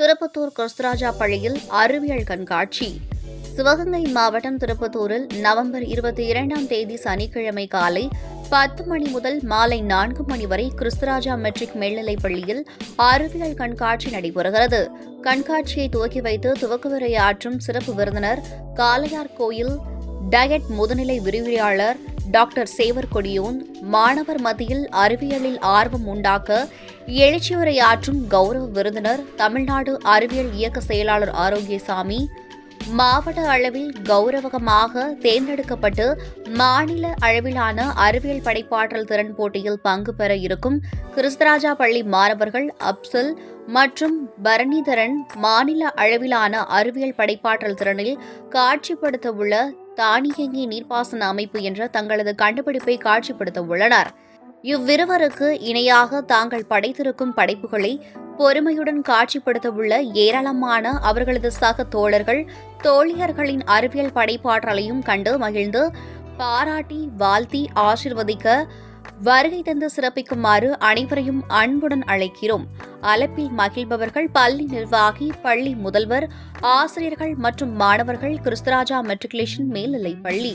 திருப்பத்தூர் கிறிஸ்தராஜா பள்ளியில் அறிவியல் கண்காட்சி. சிவகங்கை மாவட்டம் திருப்பத்தூரில் நவம்பர் இருபத்தி இரண்டாம் தேதி சனிக்கிழமை காலை பத்து மணி முதல் மாலை நான்கு மணி வரை கிறிஸ்தராஜா மெட்ரிக் மேல்நிலைப் பள்ளியில் அறிவியல் கண்காட்சி நடைபெறுகிறது. கண்காட்சியை துவக்கி வைத்து துவக்கவுரையாற்றும் சிறப்பு விருந்தினர் காளையார் கோயில் டயட் முதுநிலை விரிவுரையாளர் டாக்டர் சேவர் கொடியோன் மாணவர் மத்தியில் அறிவியலில் ஆர்வம் உண்டாக்க எழுச்சியுரையாற்றும் கௌரவ விருந்தினர் தமிழ்நாடு அறிவியல் இயக்க செயலாளர் ஆரோக்கியசாமி மாவட்ட அளவில் கௌரவமாக தேர்ந்தெடுக்கப்பட்டு மாநில அளவிலான அறிவியல் படைப்பாற்றல் திறன் போட்டியில் பங்கு பெற இருக்கும் கிறிஸ்தராஜா பள்ளி மாணவர்கள் அப்சல் மற்றும் பரணிதரன் மாநில அளவிலான அறிவியல் படைப்பாற்றல் திறனில் காட்சிப்படுத்த உள்ள தானியங்கி நீர்ப்பாசன அமைப்பு என்ற தங்களது கண்டுபிடிப்பை காட்சிப்படுத்த உள்ளனர் இவ்விருவருக்கு இணையாக தாங்கள் படைத்திருக்கும் படைப்புகளை பொறுமையுடன் காட்சிப்படுத்த உள்ள ஏராளமான அவர்களது சக தோழர்கள் தோழியர்களின் அறிவியல் படைப்பாற்றலையும் கண்டு மகிழ்ந்து பாராட்டி வாழ்த்தி ஆசிர்வதிக்க வருகை தந்து சிறப்பிக்குமாறு அனைவரையும் அன்புடன் அழைக்கிறோம். அலப்பில் மகிழ்பவர்கள் பள்ளி நிர்வாகி பள்ளி முதல்வர் ஆசிரியர்கள் மற்றும் மாணவர்கள் கிறிஸ்தராஜா மெட்ரிகுலேஷன் மேல்நிலைப் பள்ளி.